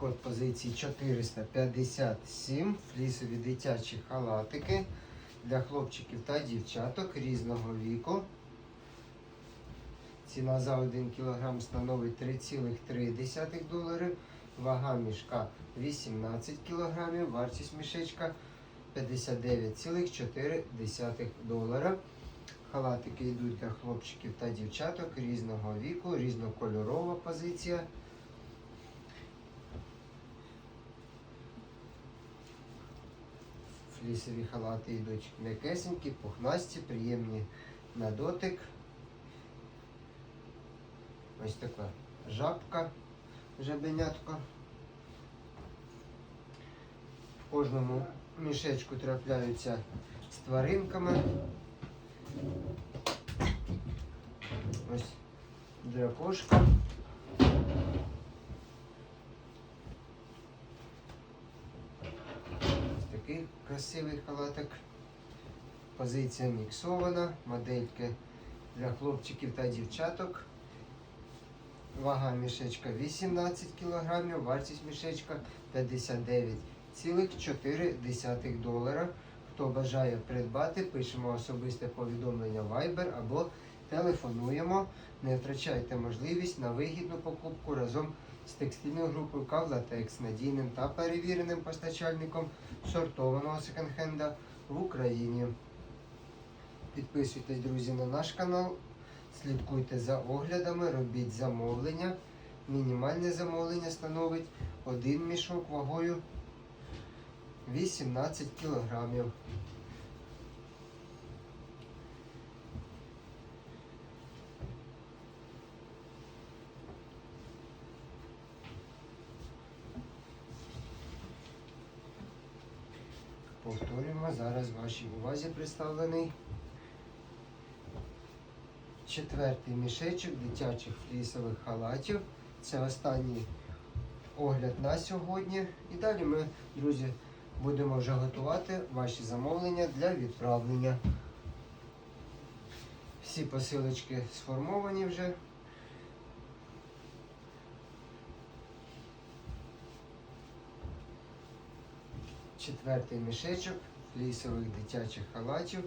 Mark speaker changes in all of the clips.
Speaker 1: Код позиції 457. Флісові дитячі халатики для хлопчиків та дівчаток різного віку. Ціна за 1 кг становить 3,3 долари. Вага мішка 18 кг. Вартість мішечка 59,4 долара. Халатики йдуть для хлопчиків та дівчаток різного віку, різнокольорова позиція. Флісові халати йдуть м'якесенькі, пухнасті, приємні на дотик. Ось така жабка, жабенятко. В кожному мішечку трапляються з тваринками. Ось дракошка. Ось такий красивий халатик. Позиція міксована, модельки для хлопчиків та дівчаток. Вага мішечка 18 кг, вартість мішечка 59,4 долара. Хто бажає придбати, пишемо особисте повідомлення Viber або телефонуємо. Не втрачайте можливість на вигідну покупку разом з текстильною групою Кавлатекс, надійним та перевіреним постачальником сортованого секонд-хенда в Україні. Підписуйтесь, друзі, на наш канал. Слідкуйте за оглядами, робіть замовлення. Мінімальне замовлення становить один мішок вагою 18 кілограмів. Повторюємо, зараз вашій увазі представлений четвертий мішечок дитячих флісових халатів. Це останній огляд на сьогодні. І далі ми, друзі, будемо вже готувати ваші замовлення для відправлення. Всі посилочки сформовані вже. Четвертий мішечок флісових дитячих халатів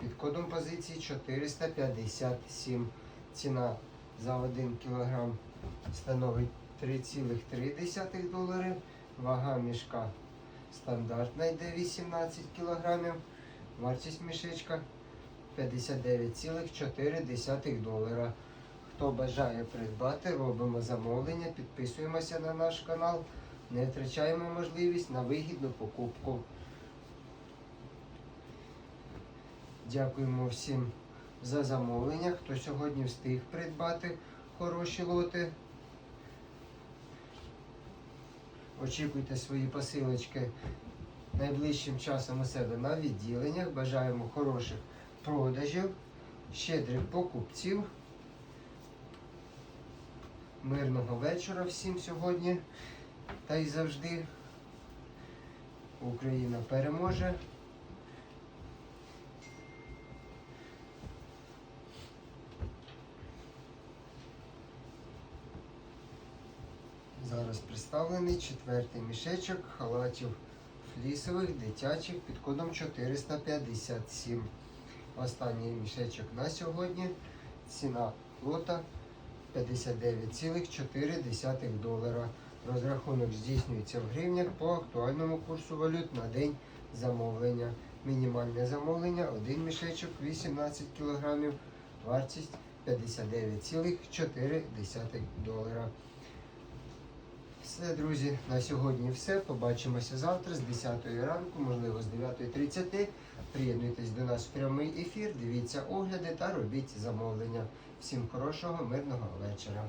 Speaker 1: під кодом позиції 457. Ціна за 1 кг становить 3,3 долари. Вага мішка стандартна йде 18 кг. Вартість мішечка 59,4 долара. Хто бажає придбати, робимо замовлення, підписуємося на наш канал, не втрачаємо можливість на вигідну покупку. Дякуємо всім за замовлення, хто сьогодні встиг придбати хороші лоти. Очікуйте свої посилочки найближчим часом у себе на відділеннях. Бажаємо хороших продажів, щедрих покупців. Мирного вечора всім сьогодні та й завжди. Україна переможе. Зараз представлений четвертий мішечок халатів флісових дитячих під кодом 457. Останній мішечок на сьогодні. Ціна лота 59,4 долара. Розрахунок здійснюється в гривнях по актуальному курсу валют на день замовлення. Мінімальне замовлення один мішечок 18 кг. Вартість 59,4 долара. Все, друзі, на сьогодні все. Побачимося завтра з 10 ранку, можливо, з 9.30. Приєднуйтесь до нас в прямий ефір, дивіться огляди та робіть замовлення. Всім хорошого, мирного вечора.